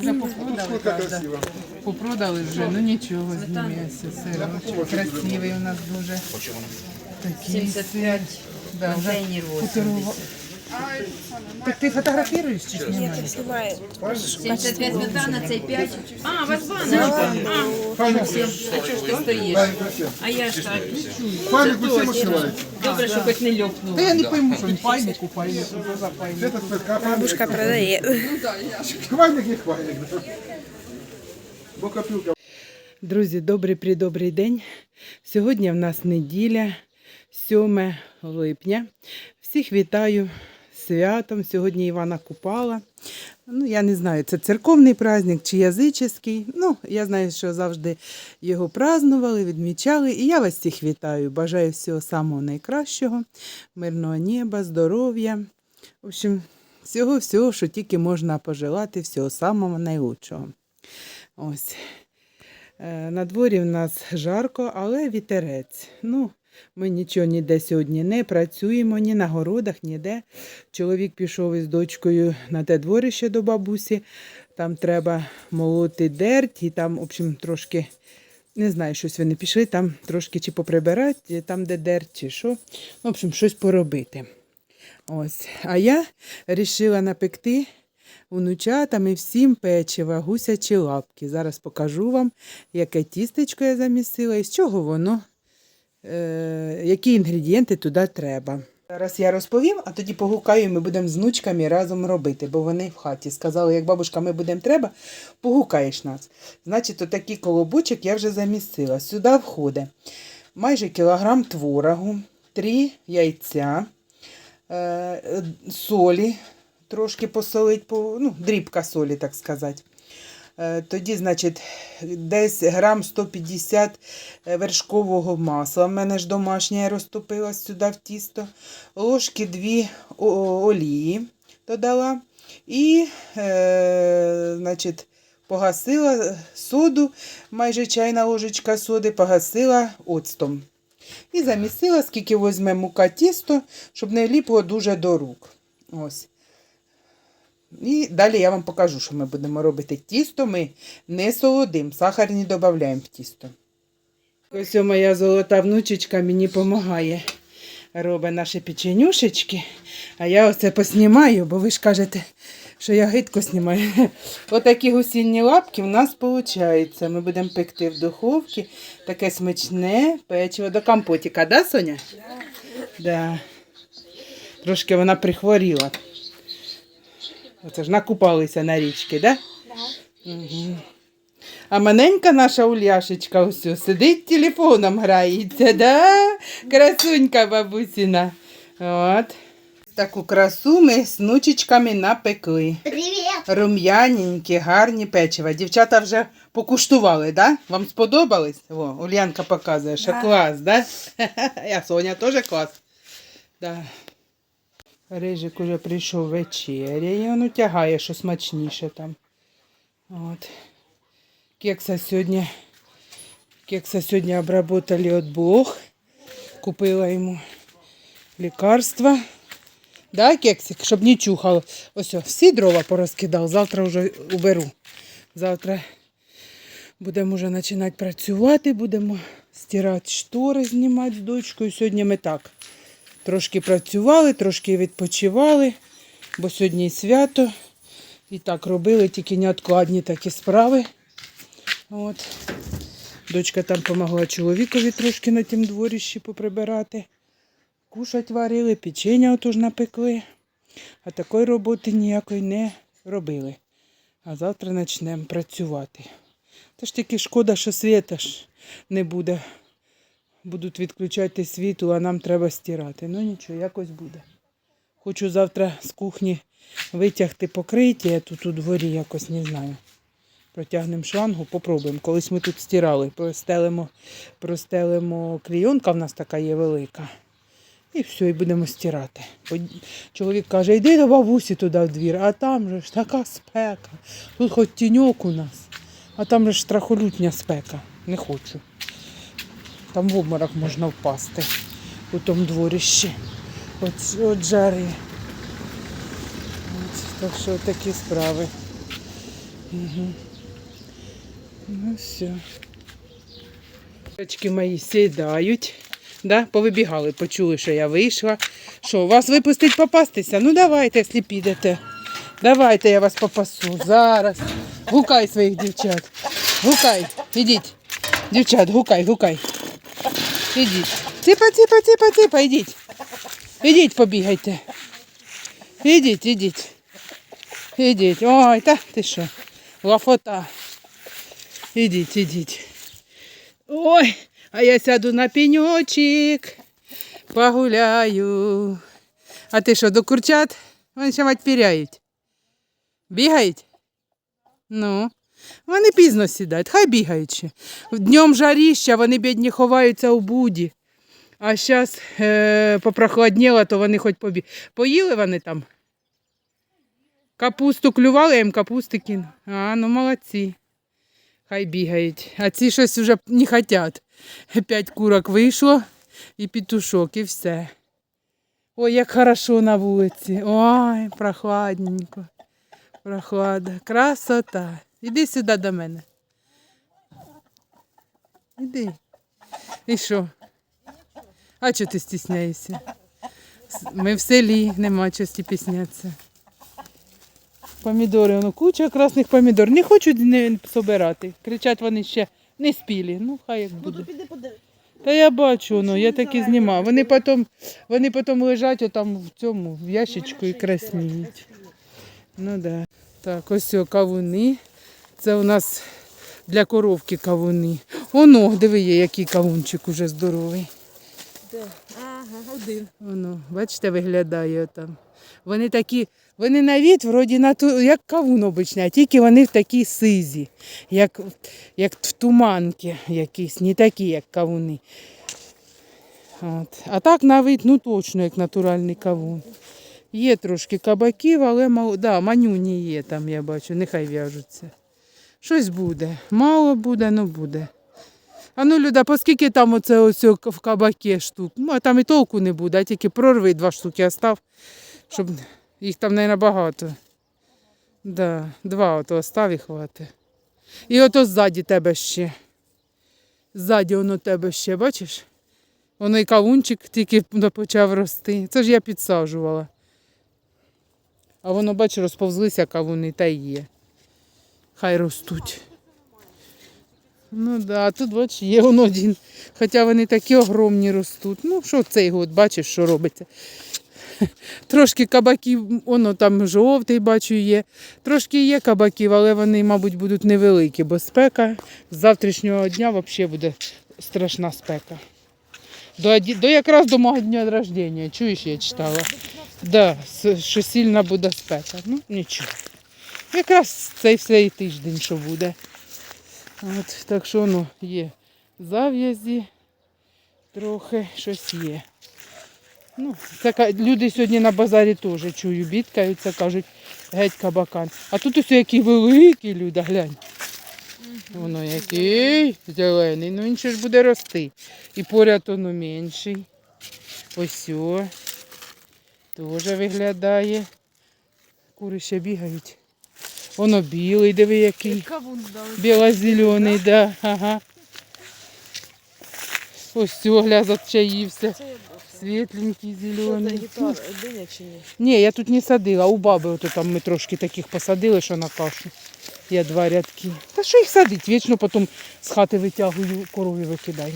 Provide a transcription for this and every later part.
Вже попродали, правда. Попродали вже, ну нічого, знімається. Сирочок красивий у нас дуже. Такий 75 Да, вже контейнер 80. Так ти фотографіруєш чи знімаєш? 75 сметана, це 5. А, у вас баночка. А, Максим, а чого ж ти стоїш? А я ж так. Память отшиваете. Добре, що хоч не льопнуло. Та я не пойму, що він память. Бабушка продає. Хвальник не хвальник. Бо копилка. Друзі, добрий придобрий день. Сьогодні в нас неділя, 7 липня. Всіх вітаю святом. Сьогодні Івана Купала. Ну, я не знаю, це церковний праздник чи язичний. Ну, я знаю, що завжди його празднували, відмічали. І я вас всіх вітаю. Бажаю всього самого найкращого, мирного неба, здоров'я. В общем, всього-всього, що тільки можна пожелати, всього самого найлучшого. Ось. Е, На дворі в нас жарко, але вітерець. Ну, ми нічого ніде сьогодні не працюємо, ні на городах, ніде. Чоловік пішов із дочкою на те дворище до бабусі. Там треба молоти дерть, і там, в общем, трошки, не знаю, щось вони пішли, там трошки чи поприбирати, там, де дерть, чи що. Ну, в общем, щось поробити. Ось. А я вирішила напекти внучатам всім печива, гусячі лапки. Зараз покажу вам, яке тістечко я замісила і з чого воно, які інгредієнти туди треба. Зараз я розповім, а тоді погукаю, і ми будемо з внучками разом робити, бо вони в хаті. Сказали, як бабушка, ми будемо треба, погукаєш нас. Значить, отакий колобочок я вже замісила. Сюди входить майже кілограм творогу, три яйця, е, е, солі, трошки посолить, ну, дрібка солі, так сказати. Е, Тоді, значить, десь грам 150 вершкового масла. В мене ж домашнє я сюди в тісто. Ложки дві олії додала. І, е, значить, погасила соду, майже чайна ложечка соди, погасила оцтом. І замісила, скільки візьме мука тісто, щоб не ліпло дуже до рук. Ось. І далі я вам покажу, що ми будемо робити. Тісто ми не солодим, сахар не додаємо в тісто. Ось моя золота внучечка мені допомагає. Робить наші печенюшечки. А я оце поснімаю, бо ви ж кажете, що я гидко знімаю. Отакі гусінні лапки в нас виходить. Ми будемо пекти в духовці. Таке смачне печиво до компотика, да, Соня? Да. Трошки вона прихворіла. Оце ж накупалися на річки, да? Угу. А маленька наша Уляшечка ось сидить телефоном грається, да? Красунька бабусіна. От. Таку красу ми з внучечками напекли. Привіт! Рум'яненькі, гарні печива. Дівчата вже покуштували, да? Вам сподобались? О, Ульянка показує, що клас, да? А Соня теж клас. Да. Рижик уже прийшов вечеряє, він тягає, що смачніше там. От. Кекса сьогодні, кекса сьогодні обработали від блох. Купила йому лікарства. Да, кексик, щоб не чухало. Ось, всі дрова порозкидав, завтра вже уберу. Завтра будемо вже починати працювати, будемо стирати штори, знімати з дочкою. Сьогодні ми так. Трошки працювали, трошки відпочивали, бо сьогодні свято. І так робили тільки неодкладні такі справи. От. Дочка там допомогла чоловікові трошки на тім дворищі поприбирати. Кушать варили, печення отож напекли. А такої роботи ніякої не робили. А завтра почнемо працювати. Та ж тільки шкода, що світа ж не буде. Будуть відключати світло, а нам треба стирати. Ну нічого, якось буде. Хочу завтра з кухні витягти покриття Я тут у дворі, якось не знаю. Протягнемо шлангу, попробуємо. Колись ми тут стирали, простелимо, простелимо клійонка в нас така є велика. І все, і будемо стирати. Чоловік каже, йди до бабусі туди в двір, а там же ж така спека. Тут хоч тіньок у нас, а там же ж страхолютня спека. Не хочу. Там в обморок можна впасти у тому дворищі. От, от жари. От, так що такі справи. Угу. Ну все. Дочки мої сідають. Да? Повибігали, почули, що я вийшла. Що, вас випустить попастися? Ну давайте, якщо підете. Давайте я вас попасу. Зараз. Гукай своїх дівчат. Гукай. Ідіть. Дівчат, гукай, гукай. Ідіть. Ціпа, ціпа, ціпа, ціпа, ідіть. Ідіть, побігайте. Ідіть, ідіть. Ідіть. Ой, та ти що? Лафота. Ідіть, ідіть. Ой, а я сяду на пеньочок, погуляю. А ти що, до курчат? Вони ще мать піряють. Бігають? Ну, вони пізно сідають, хай бігають ще. Днем жаріща, вони бідні ховаються у буді. А зараз е, попрохладніло, то вони хоч побі... Поїли вони там? Капусту клювали, я їм капусти кину. А, ну молодці. Хай бігають. А ці щось вже не хочуть. П'ять курок вийшло і петушок, і все. Ой, як хорошо на вулиці. Ой, прохладненько. Прохлада. Красота. Іди сюди до мене. Іди. І що? А чого ти стісняєшся? Ми в селі, нема чого стіпіснятися. Помідори, ну куча красних помідор. Не хочуть не собирати. Кричать вони ще не спілі. Ну, хай як буде. Та я бачу, ну, я так і знімав. Вони потім, вони потім лежать отам в цьому, в ящичку і красніють. Ну да. Так, ось о, кавуни. Це у нас для коровки кавуни. Оно, диви, є, який кавунчик уже здоровий. Ага, один. Воно, бачите, виглядає там. Вони такі, вони на від, вроді на ту, як кавун обичний, а тільки вони в такій сизі, як, як в туманки якісь, не такі, як кавуни. От. А так на вид, ну точно, як натуральний кавун. Є трошки кабаків, але да, манюні є там, я бачу, нехай в'яжуться. Щось буде. Мало буде, ну буде. А ну, Люда, по скільки там оце ось в кабакі штук? Ну, а там і толку не буде, а тільки прорви два штуки остав, щоб їх там не набагато. Да, два ото остав і хватить. І ото ззаді тебе ще. Ззаді воно тебе ще, бачиш? Воно і кавунчик тільки почав рости. Це ж я підсаджувала. А воно, бачиш, розповзлися кавуни та й є. Хай ростуть. Ну да, тут бач, є он один. Хоча вони такі огромні ростуть. Ну, що цей год, бачиш, що робиться. Трошки кабаків, воно там жовтий, бачу, є. Трошки є кабаків, але вони, мабуть, будуть невеликі, бо спека з завтрашнього дня взагалі буде страшна спека. До, до якраз до мого дня рождення, чуєш, я читала. Да, що сильна буде спека. Ну, нічого. Якраз цей цей тиждень, що буде. От, так що воно є зав'язі, трохи щось є. Ну, це, люди сьогодні на базарі теж чую, бідкаються, кажуть, геть кабакан. А тут ось які великі люди, глянь. Воно який зелений, ну він ще ж буде рости. І поряд воно менший. Ось о. Теж виглядає. Кури ще бігають. Воно білий, диви який. Біло-зелений, да, ага. Ось цього гля зачаївся. Світленький, зелений. Ні, я тут не садила, у баби ото там ми трошки таких посадили, що на кашу. Я два рядки. Та що їх садить? Вічно потім з хати витягую, корові викидаю.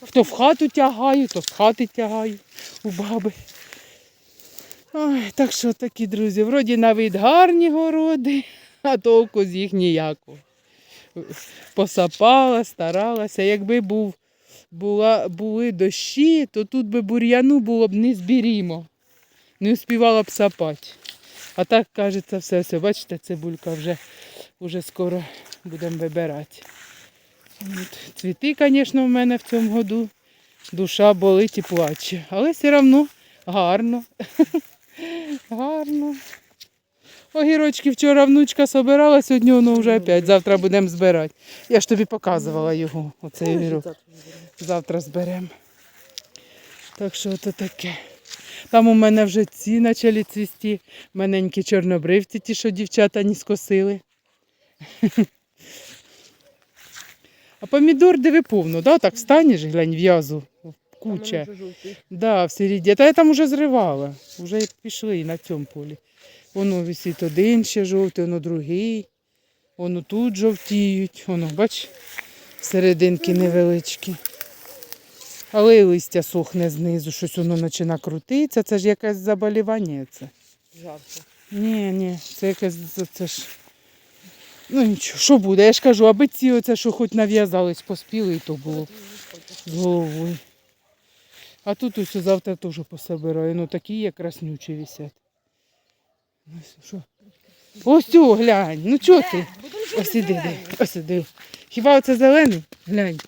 Хто в хату тягаю, то з хати тягаю у баби. Ой, так що такі, друзі, вроді на вид гарні городи, а толку з їх ніякого. Посапала, старалася. Якби був, була, були дощі, то тут би бур'яну було б не збірімо. Не успівала б сапати. А так, кажеться, все, все. Бачите, цибулька вже, вже скоро будемо вибирати. От. Цвіти, звісно, в мене в цьому году. Душа болить і плаче. Але все одно гарно. Гарно. Огірочки вчора внучка собирала, сьогодні воно вже опять. Завтра будемо збирати. Я ж тобі показувала його, оцей огірок. Завтра зберемо. Так що то таке. Там у мене вже ці почали цвісти. Маленькі чорнобривці, ті, що дівчата не скосили. А помідор диви повно, да? так встанеш, глянь, в'язу, куча. Да, в середі. Та я там вже зривала. Вже пішли на цьому полі. Воно висить один ще жовтий, воно другий. Воно тут жовтіють. Воно, бач, серединки невеличкі. Але і листя сохне знизу, щось воно починає крутитися. Це ж якесь заболівання. Це. Жарко. Ні, ні, це якесь це- ж. Ну нічого, що буде? Я ж кажу, аби ці оце, що хоч нав'язались, поспіли, і то було з головою. А тут ось завтра теж пособираю. Ну такі є краснючі висять. Ну, що? Ось цю глянь. Ну чого ти? Ось іди, ось іди. Хіба оце зелений? Глянь.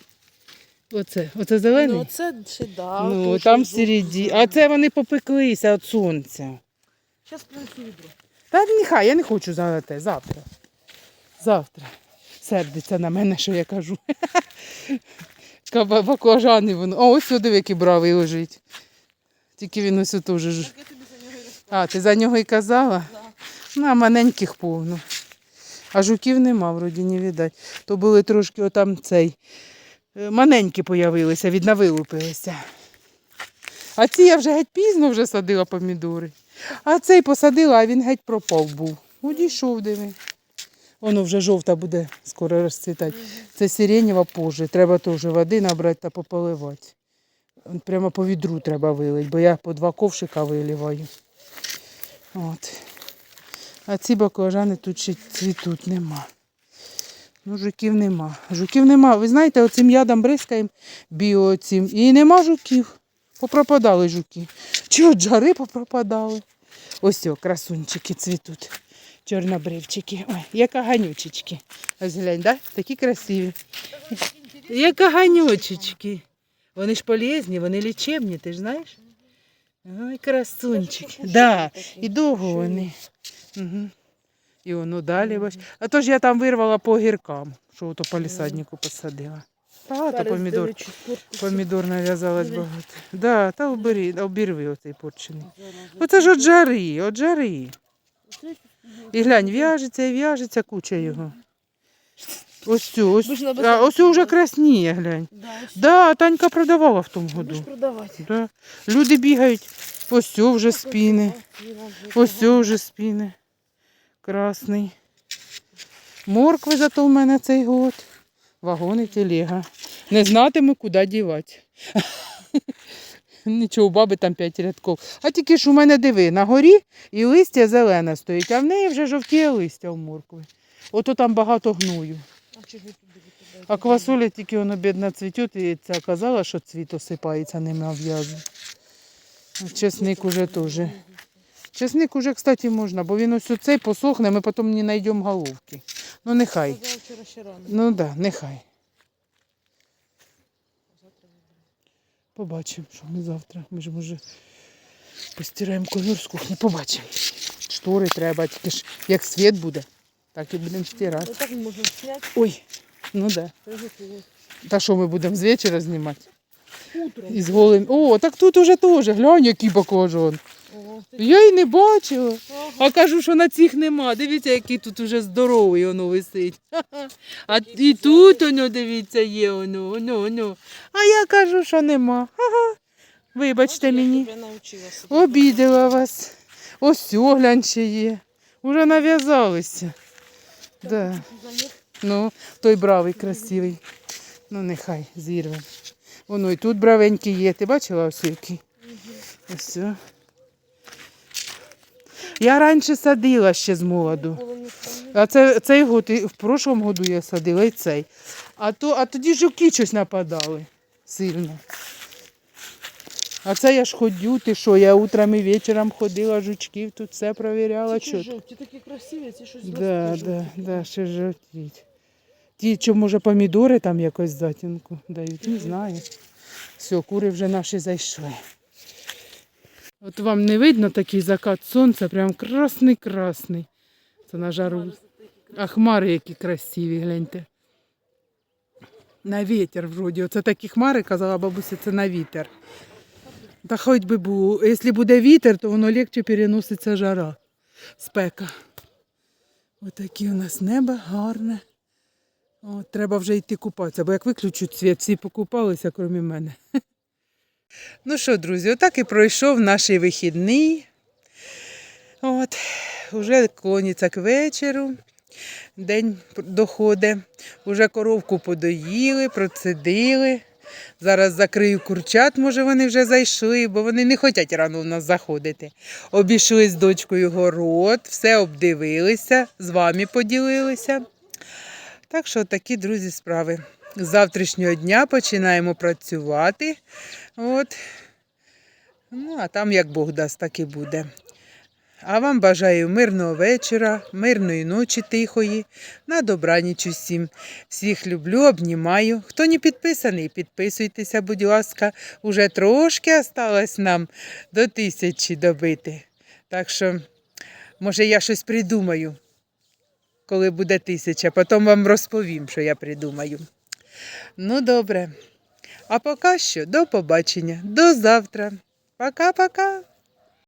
Оце, оце зелений? Ну, це ще да. Ну, там всередині. А це вони попеклися від сонця. Зараз принесу відро. Та нехай, я не хочу за те, завтра. Завтра. Сердиться на мене, що я кажу. Каба- Баклажани воно. О, ось сюди який бравий лежить. Тільки він ось тут ж. А, ти за нього і казала? Да. Ну, а маленьких повно. А жуків нема, вроді не видать. То були трошки отам цей. е, Маленькі появилися, видно, вилупилися. А ці я вже геть пізно вже садила помідори. А цей посадила, а він геть пропав був. Одійшов, диви. Воно вже жовта буде скоро розцвітати. Це сиренєва позже. Треба теж води набрати та пополивати. Прямо по відру треба вилити, бо я по два ковшика виливаю. От. А ці баклажани тут ще цвітуть нема. Ну, жуків нема. Жуків нема. Ви знаєте, оцим ядом бризкаємо біо цим. І нема жуків. Попропадали жуки. Чи от жари попропадали. Ось о, красунчики цвітуть. Чорнобривчики. Ой, як аганючечки. Ось глянь, да? такі красиві. Як аганючечки. Вони ж полезні, вони лічебні, ти ж знаєш? Ой, красунчики. Да. І довго вони. Угу. І воно далі бач. А то ж я там вирвала по гіркам, що ото по лісаднику посадила. Багато помідор. Помідор нав'язалось багато. Да, та обірви оцей порчений. Оце ж от жари, от жари. І глянь, в'яжеться і в'яжеться куча його. Ось цю, ось, ж а, ось цю вже красніє, глянь. Да, ось Да, Танька продавала в тому году. продавати. Да. Люди бігають. Ось цю вже спіни. Ось цю вже спіни. Красний. Моркви зато в мене цей год. Вагони телега. Не знатиму, куди дівати. Нічого, у баби там п'ять рядків. А тільки ж у мене диви, на горі і листя зелене стоїть, а в неї вже жовтіє листя в моркви. Ото там багато гною. А квасоля тільки воно бідна цвіте, і ця казала, що цвіт осипається ними обв'язу. Чесник уже теж. Чесник уже, кстати, можна, бо він ось оцей посохне, ми потім не знайдемо головки. Ну нехай. Ну так, да, нехай. Побачимо, що ми завтра. Ми ж може постираємо ковер з кухні, побачимо. Штори треба, тільки ж як світ буде, так і будемо стирати. Так можна зняти, Ой, ну так. Да. Та що ми будемо з вечора знімати? Утром. з голим. О, так тут уже теж, глянь, який баклажан. Я й не бачила. А кажу, що на цих нема. Дивіться, який тут уже здоровий воно висить. А і тут воно, дивіться, є воно, воно, воно. А я кажу, що нема. Ага. Вибачте мені. Обідала вас. Ось о, глянь ще є. Уже нав'язалися. Да. Ну, той бравий, красивий. Ну, нехай зірве. Воно і тут бравенький є. Ти бачила ось який? Ось. Я раніше садила ще з молоду. А це, цей год, і в прошлому году я садила і цей. А, то, а тоді жуки щось нападали сильно. А це я ж ходю, ти що, я утром і вечором ходила, жучків тут все провіряла. Ці Що... жовті такі красиві, ці щось Да, да, да, ще жовтіть. Ті, що, може, помідори там якось затінку дають, не знаю. Все, кури вже наші зайшли. От вам не видно такий закат сонця, прям красний-красний. Це на жару. А хмари які красиві, гляньте. На вітер вроді. Оце такі хмари, казала бабуся, це на вітер. Та хоч би було. Якщо буде вітер, то воно легше переноситься жара, спека. Отаке у нас небо гарне. От, треба вже йти купатися, бо як виключуть світ, всі покупалися, крім мене. Ну що, друзі, отак і пройшов наш вихідний. От, уже клоніться к вечору. День доходить. Уже коровку подоїли, процедили. Зараз закрию курчат, може вони вже зайшли, бо вони не хочуть рано в нас заходити. Обійшли з дочкою город, все обдивилися, з вами поділилися. Так що такі, друзі, справи. З завтрашнього дня починаємо працювати. От. Ну, а там як Бог дасть, так і буде. А вам бажаю мирного вечора, мирної ночі тихої, на добраніч усім. Всіх люблю, обнімаю. Хто не підписаний, підписуйтеся, будь ласка. Уже трошки осталось нам до тисячі добити. Так що, може, я щось придумаю, коли буде тисяча. Потім вам розповім, що я придумаю. Ну, добре. А поки що до побачення, до завтра. Пока-пока.